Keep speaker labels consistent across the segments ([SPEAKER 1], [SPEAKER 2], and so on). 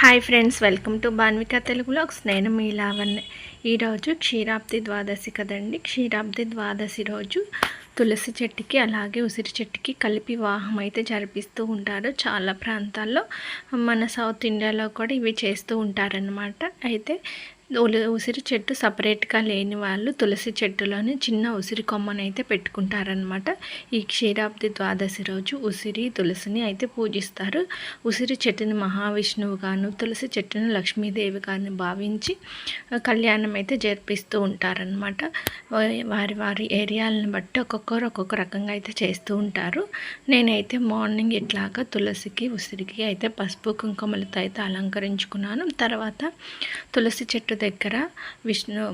[SPEAKER 1] Hi friends welcome to Banvika Telugu ఒక నేను మీ లావణ్య. ఈరోజు క్షీరాబ్ది ద్వాదశి కదండి. క్షీరాబ్ది ద్వాదశి రోజు తులసి చెట్టుకి అలాగే ఉసిరి చెట్టుకి కలిపి వివాహం అయితే జరిపిస్తూ ఉంటారు చాలా ప్రాంతాల్లో. మన సౌత్ ఇండియాలో కూడా ఇవి చేస్తూ ఉంటారనమాట అయితే ఉసిరి చెట్టు సపరేట్గా లేని వాళ్ళు తులసి చెట్టులోనే చిన్న ఉసిరి కొమ్మను అయితే పెట్టుకుంటారనమాట ఈ క్షీరాబ్ది ద్వాదశి రోజు ఉసిరి తులసిని అయితే పూజిస్తారు. ఉసిరి చెట్టుని మహావిష్ణువు గాను తులసి చెట్టుని లక్ష్మీదేవి గారిని భావించి కళ్యాణం అయితే జరిపిస్తూ ఉంటారనమాట వారి వారి ఏరియాలను బట్టి ఒక్కొక్కరు ఒక్కొక్క రకంగా అయితే చేస్తూ ఉంటారు. నేనైతే మార్నింగ్ ఇట్లాగా తులసికి ఉసిరికి అయితే పసుపు కుంకుమలతో అయితే అలంకరించుకున్నాను. తర్వాత తులసి చెట్టు దగ్గర విష్ణు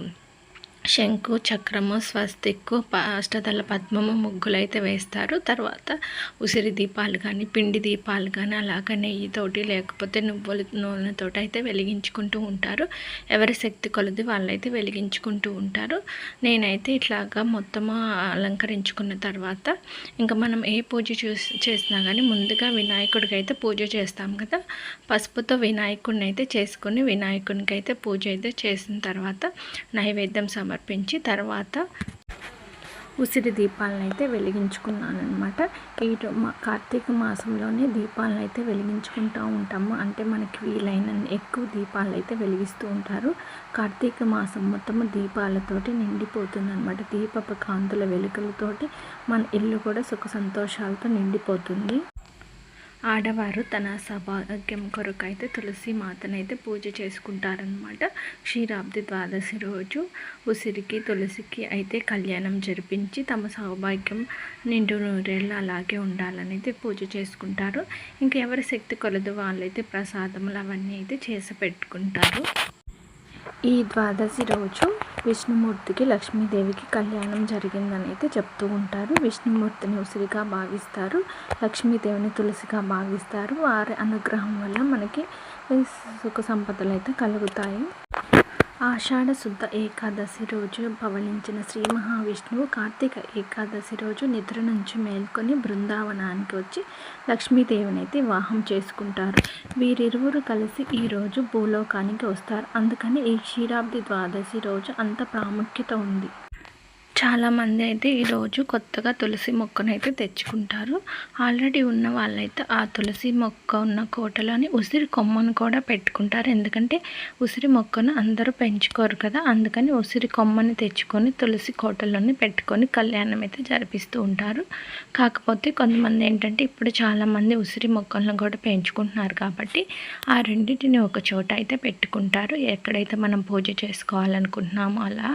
[SPEAKER 1] శంకు చక్రము స్వస్తిక్కు ప- అష్టదళ పద్మము ముగ్గులైతే వేస్తారు. తర్వాత ఉసిరి దీపాలు కానీ పిండి దీపాలు కానీ అలాగ నెయ్యితోటి లేకపోతే నువ్వుల నూనెతోటి అయితే వెలిగించుకుంటూ ఉంటారు. ఎవరి శక్తి కొలది వాళ్ళైతే వెలిగించుకుంటూ ఉంటారు. నేనైతే ఇట్లాగా మొత్తము అలంకరించుకున్న తర్వాత ఇంకా మనం ఏ పూజ చూసి చేసినా కానీ ముందుగా వినాయకుడికి అయితే పూజ చేస్తాం కదా. పసుపుతో వినాయకుడిని అయితే చేసుకుని వినాయకునికి అయితే పూజ అయితే చేసిన తర్వాత నైవేద్యం సమర్పించి తర్వాత ఉసిరి దీపాలను అయితే వెలిగించుకున్నాను అనమాట ఈ మా కార్తీక మాసంలోనే దీపాలను అయితే వెలిగించుకుంటూ ఉంటాము. అంటే మనకి వీలైన ఎక్కువ దీపాలు అయితే వెలిగిస్తూ ఉంటారు. కార్తీక మాసం మొత్తము దీపాలతోటి నిండిపోతుంది అనమాట దీపపు కాంతుల వెలుకలతోటి మన ఇల్లు కూడా సుఖ సంతోషాలతో నిండిపోతుంది. ఆడవారు తన సౌభాగ్యం కొరకు అయితే తులసి మాతనైతే పూజ చేసుకుంటారనమాట క్షీరాబ్ది ద్వాదశి రోజు ఉసిరికి తులసికి అయితే కళ్యాణం జరిపించి తమ సౌభాగ్యం నిండు నూరేళ్ళు అలాగే ఉండాలని అయితే పూజ చేసుకుంటారు. ఇంకా ఎవరి శక్తి కొలదు వాళ్ళైతే ప్రసాదములు అవన్నీ అయితే చేసి పెట్టుకుంటారు. ఈ ద్వాదశి రోజు విష్ణుమూర్తికి లక్ష్మీదేవికి కళ్యాణం జరిగిందని అయితే చెప్తూ ఉంటారు. విష్ణుమూర్తిని ఉసిరిగా భావిస్తారు. లక్ష్మీదేవిని తులసిగా భావిస్తారు. వారి అనుగ్రహం వల్ల మనకి సుఖ సంపదలు అయితే కలుగుతాయి. ఆషాఢ శుద్ధ ఏకాదశి రోజు పవళించిన శ్రీ మహావిష్ణువు కార్తీక ఏకాదశి రోజు నిద్ర నుంచి మేల్కొని బృందావనానికి వచ్చి లక్ష్మీదేవిని అయితే వివాహం చేసుకుంటారు. వీరిరువురు కలిసి ఈరోజు భూలోకానికి వస్తారు. అందుకని ఈ క్షీరాబ్ది ద్వాదశి రోజు అంత ప్రాముఖ్యత ఉంది. చాలామంది అయితే ఈరోజు కొత్తగా తులసి మొక్కను అయితే తెచ్చుకుంటారు. ఆల్రెడీ ఉన్న వాళ్ళైతే ఆ తులసి మొక్క ఉన్న కోటలోని ఉసిరి కొమ్మను కూడా పెట్టుకుంటారు. ఎందుకంటే ఉసిరి మొక్కను అందరూ పెంచుకోరు కదా. అందుకని ఉసిరి కొమ్మని తెచ్చుకొని తులసి కోటలోని పెట్టుకొని కళ్యాణం అయితే జరిపిస్తూ ఉంటారు. కాకపోతే కొంతమంది ఏంటంటే ఇప్పుడు చాలామంది ఉసిరి మొక్కలను కూడా పెంచుకుంటున్నారు కాబట్టి ఆ రెండింటిని ఒక చోట అయితే పెట్టుకుంటారు. ఎక్కడైతే మనం పూజ చేసుకోవాలనుకుంటున్నామో అలా.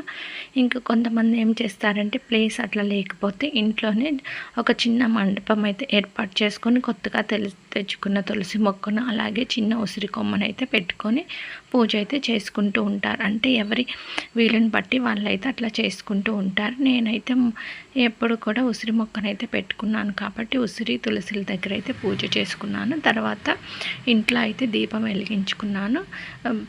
[SPEAKER 1] ఇంకా కొంతమంది ఏం చేస్తారు చేస్తారంటే ప్లేస్ అట్లా లేకపోతే ఇంట్లోనే ఒక చిన్న మండపం అయితే ఏర్పాటు చేసుకొని కొత్తగా తెలి తెచ్చుకున్న తులసి మొక్కను అలాగే చిన్న ఉసిరి కొమ్మను అయితే పెట్టుకొని పూజ అయితే చేసుకుంటూ ఉంటారు. అంటే ఎవరి వీలుని బట్టి వాళ్ళైతే అట్లా చేసుకుంటూ ఉంటారు. నేనైతే ఎప్పుడు కూడా ఉసిరి మొక్కను అయితే పెట్టుకున్నాను కాబట్టి ఉసిరి తులసిల దగ్గర అయితే పూజ చేసుకున్నాను. తర్వాత ఇంట్లో అయితే దీపం వెలిగించుకున్నాను.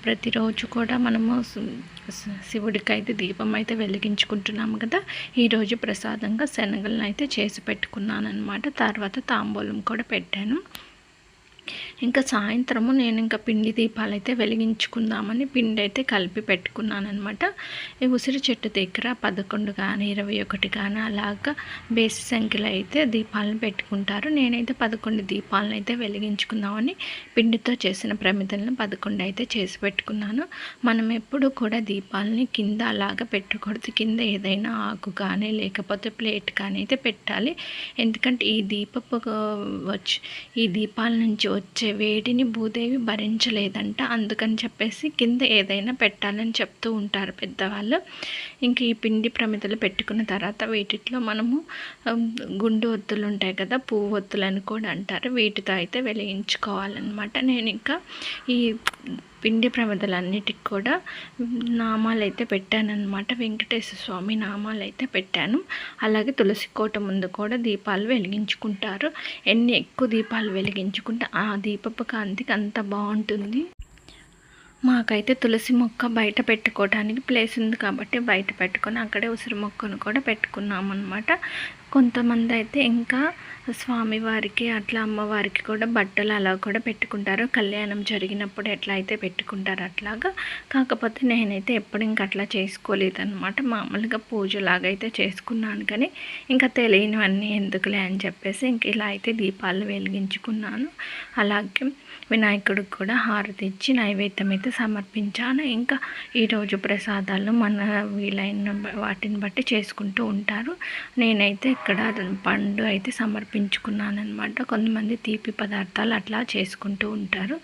[SPEAKER 1] ప్రతిరోజు కూడా మనము శివుడికైతే శివుడికి అయితే దీపం అయితే వెలిగించుకుంటున్నాము కదా. ఈరోజు ప్రసాదంగా శనగలను అయితే చేసి పెట్టుకున్నాను అనమాట తర్వాత తాంబూలం కూడా పెట్టాను. ఇంకా సాయంత్రము నేను ఇంకా పిండి దీపాలు అయితే వెలిగించుకుందామని పిండి అయితే కలిపి పెట్టుకున్నాను అనమాట ఈ ఉసిరి చెట్టు దగ్గర పదకొండు కానీ ఇరవై ఒకటి కానీ అలాగా బేసి సంఖ్యలో అయితే దీపాలను పెట్టుకుంటారు. నేనైతే పదకొండు దీపాలను అయితే వెలిగించుకుందామని పిండితో చేసిన ప్రమిదలను పదకొండు అయితే చేసి పెట్టుకున్నాను. మనం ఎప్పుడు కూడా దీపాలని కింద అలాగా పెట్టకూడదు. కింద ఏదైనా ఆకు కానీ లేకపోతే ప్లేట్ కానీ అయితే పెట్టాలి. ఎందుకంటే ఈ దీపపు వచ్చి ఈ దీపాల నుంచి వచ్చే వేడిని భూదేవి భరించలేదంట. అందుకని చెప్పేసి కింద ఏదైనా పెట్టాలని చెప్తూ ఉంటారు పెద్దవాళ్ళు. ఇంక ఈ పిండి ప్రమిదలు పెట్టుకున్న తర్వాత వీటిలో మనము గుండు ఒత్తులు ఉంటాయి కదా పువ్వు ఒత్తులు అని కూడా అంటారు. వీటితో అయితే వెలిగించుకోవాలన్నమాట. నేను ఇంకా ఈ పిండి ప్రమిదలన్నిటికి కూడా నామాలు అయితే పెట్టానన్నమాట. వెంకటేశ్వర స్వామి నామాలు అయితే పెట్టాను. అలాగే తులసి కోట ముందు కూడా దీపాలు వెలిగించుకుంటారు. ఎన్ని ఎక్కువ దీపాలు వెలిగించుకుంటే ఆ దీపపు కాంతికి అంత బాగుంటుంది. మాకైతే తులసి మొక్క బయట పెట్టుకోవడానికి ప్లేస్ ఉంది కాబట్టి బయట పెట్టుకొని అక్కడే ఉసిరి మొక్కను కూడా పెట్టుకున్నాం అనమాట కొంతమంది అయితే ఇంకా స్వామివారికి అట్లా అమ్మవారికి కూడా బట్టలు అలా కూడా పెట్టుకుంటారు. కళ్యాణం జరిగినప్పుడు ఎట్లా అయితే పెట్టుకుంటారు అట్లాగా. కాకపోతే నేనైతే ఎప్పుడు ఇంక అట్లా చేసుకోలేదు అనమాట మామూలుగా పూజలాగా అయితే చేసుకున్నాను కానీ ఇంకా తెలియనివన్నీ ఎందుకులే అని చెప్పేసి ఇంక ఇలా అయితే దీపాలు వెలిగించుకున్నాను. అలాగే వినాయకుడికి కూడా హారతి ఇచ్చి నైవేద్యం అయితే సమర్పించాను. ఇంకా ఈరోజు ప్రసాదాలు మన వీలైన వాటిని బట్టి చేసుకుంటూ ఉంటారు. నేనైతే ఇక్కడ పండు అయితే సమర్పించుకున్నాను అనమాట కొంతమంది తీపి పదార్థాలు అట్లా చేసుకుంటూ ఉంటారు.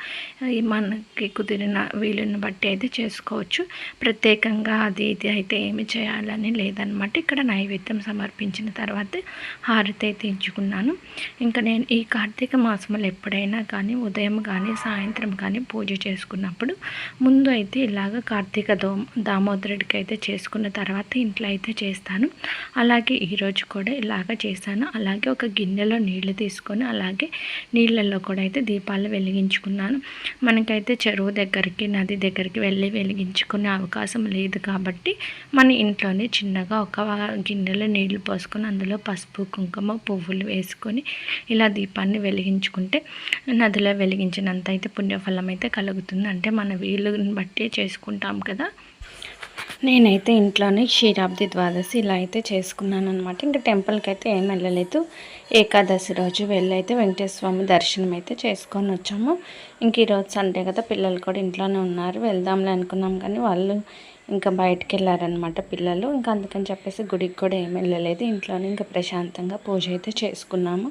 [SPEAKER 1] మనకి కుదిరిన వీలుని బట్టి అయితే చేసుకోవచ్చు. ప్రత్యేకంగా అది ఇది అయితే ఏమి చేయాలని లేదనమాట ఇక్కడ నైవేద్యం సమర్పించిన తర్వాత హారతి అయితే ఇచ్చుకున్నాను. ఇంకా నేను ఈ కార్తీక మాసంలో ఎప్పుడైనా కానీ ఉదయం కానీ సాయంత్రం కానీ పూజ చేసుకున్నప్పుడు ముందు అయితే ఇలాగ కార్తీక దో దామోదరుడికి అయితే చేసుకున్న తర్వాత ఇంట్లో అయితే చేస్తాను. అలాగే ఈరోజు కూడా ఇలాగ చేశాను. అలాగే ఒక గిన్నెలో నీళ్ళు తీసుకొని అలాగే నీళ్ళల్లో కూడా అయితే దీపాలు వెలిగించుకున్నాను. మనకైతే చెరువు దగ్గరికి నది దగ్గరికి వెళ్ళి వెలిగించుకునే అవకాశం లేదు కాబట్టి మన ఇంట్లోనే చిన్నగా ఒక గిన్నెలో నీళ్ళు పోసుకొని అందులో పసుపు కుంకుమ పువ్వులు వేసుకొని ఇలా దీపాన్ని వెలిగించుకుంటే నదిలో వెలిగించినంత అయితే పుణ్యఫలం అయితే కలుగుతుంది. అంటే మన వీలుని బట్టి చేసుకుంటాం కదా. నేనైతే ఇంట్లోనే క్షీరాబ్ది ద్వాదశి ఇలా అయితే చేసుకున్నాను అనమాట ఇంకా టెంపుల్కి అయితే ఏం వెళ్ళలేదు. ఏకాదశి రోజు వెళ్ళైతే వెంకటేశ్వర స్వామి దర్శనం అయితే చేసుకొని వచ్చాము. ఇంక ఈరోజు సండే కదా పిల్లలు కూడా ఇంట్లోనే ఉన్నారు. వెళ్దాంలే అనుకున్నాం కానీ వాళ్ళు ఇంకా బయటకు వెళ్ళారనమాట పిల్లలు. ఇంకా అందుకని చెప్పేసి గుడికి కూడా ఏమి వెళ్ళలేదు. ఇంట్లోనే ఇంకా ప్రశాంతంగా పూజ అయితే చేసుకున్నాము.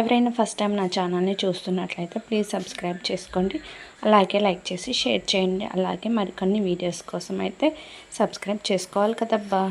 [SPEAKER 1] ఎవరైనా ఫస్ట్ టైం నా ఛానల్ని చూస్తున్నట్లయితే ప్లీజ్ సబ్స్క్రైబ్ చేసుకోండి. అలాగే లైక్ చేసి షేర్ చేయండి. అలాగే మరికొన్ని వీడియోస్ కోసం అయితే సబ్స్క్రైబ్ చేసుకోవాలి కదబ్బా.